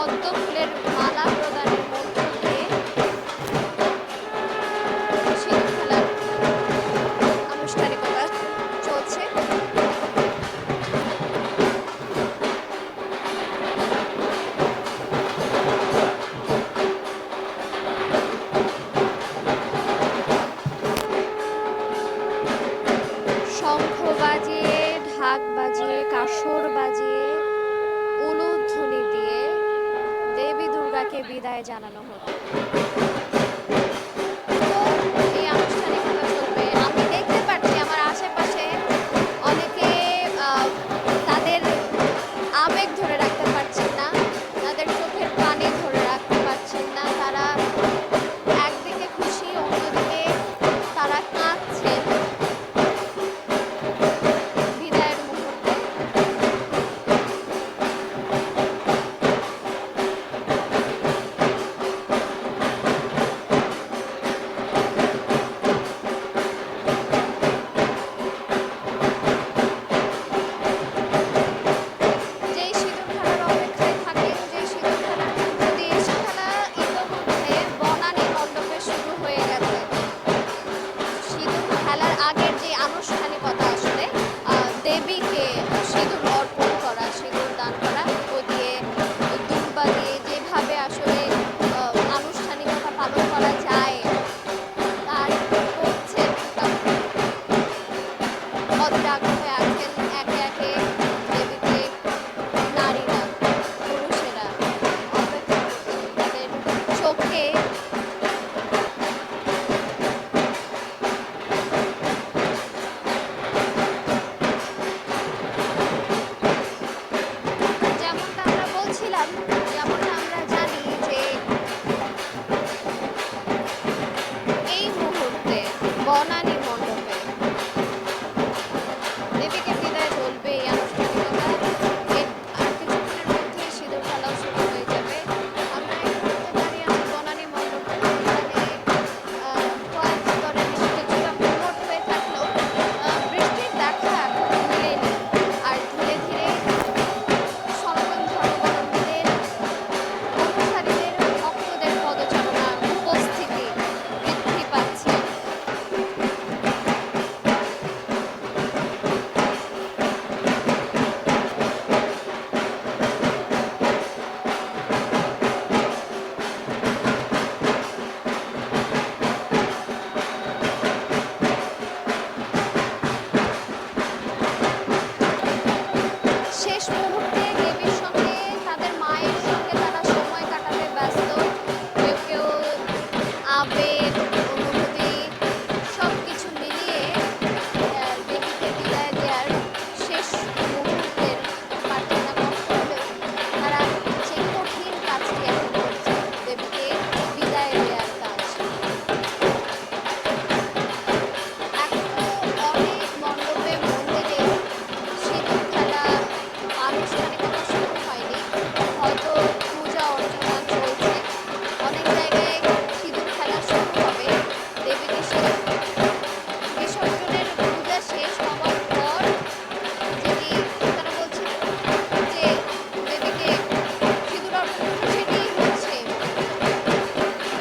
পদ্ম ফুলের মালা প্রদানের মধ্য আনুষ্ঠানিকতা চলছে। শঙ্খ বাজে ঢাক বাজে কাসর বাজিয়ে বিদায় জানানো হলো। ভালো করা যায়। তার করছে অত্যাগ্রহে আছেন